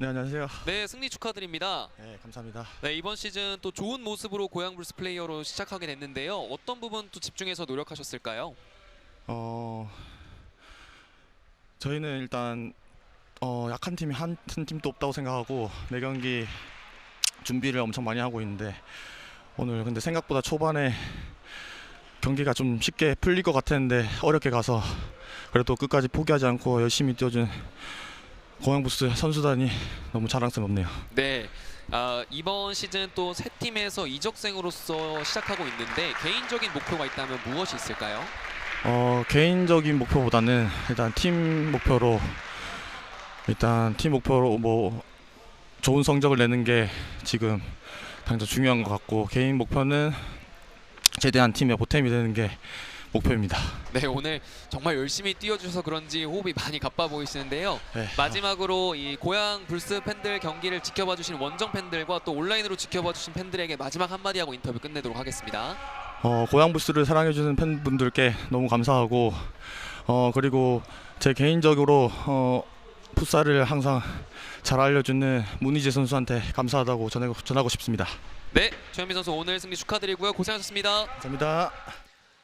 네 안녕하세요. 네, 승리 축하드립니다. 네 감사합니다. 네, 이번 시즌 또 좋은 모습으로 고양 불스 플레이어로 시작하게 됐는데요. 어떤 부분 또 집중해서 노력하셨을까요? 어 저희는 일단 어 약한 팀이 한, 한 팀도 없다고 생각하고 내 경기 준비를 엄청 많이 하고 있는데 오늘 근데 생각보다 초반에 경기가 좀 쉽게 풀릴 것 같았는데 어렵게 가서 그래도 끝까지 포기하지 않고 열심히 뛰어준 고양부스 선수단이 너무 자랑스럽네요. 네. 아, 이번 시즌 또 새 팀에서 이적생으로서 시작하고 있는데 개인적인 목표가 있다면 무엇이 있을까요? 어 개인적인 목표보다는 일단 팀 목표로 일단 팀 목표로 뭐 좋은 성적을 내는 게 지금 당장 중요한 것 같고 개인 목표는 최대한 팀의 보탬이 되는 게 목표입니다. 네, 오늘 정말 열심히 뛰어주셔서 그런지 호흡이 많이 가빠 보이시는데요. 네. 마지막으로 이 고양 불스 팬들 경기를 지켜봐 주신 원정 팬들과 또 온라인으로 지켜봐 주신 팬들에게 마지막 한마디 하고 인터뷰 끝내도록 하겠습니다. 어, 고양 부스를 사랑해주는 팬분들께 너무 감사하고 어 그리고 제 개인적으로 어 풋살을 항상 잘 알려주는 문희재 선수한테 감사하다고 전하고, 전하고 싶습니다. 네, 최현민 선수 오늘 승리 축하드리고요. 고생하셨습니다. 감사합니다.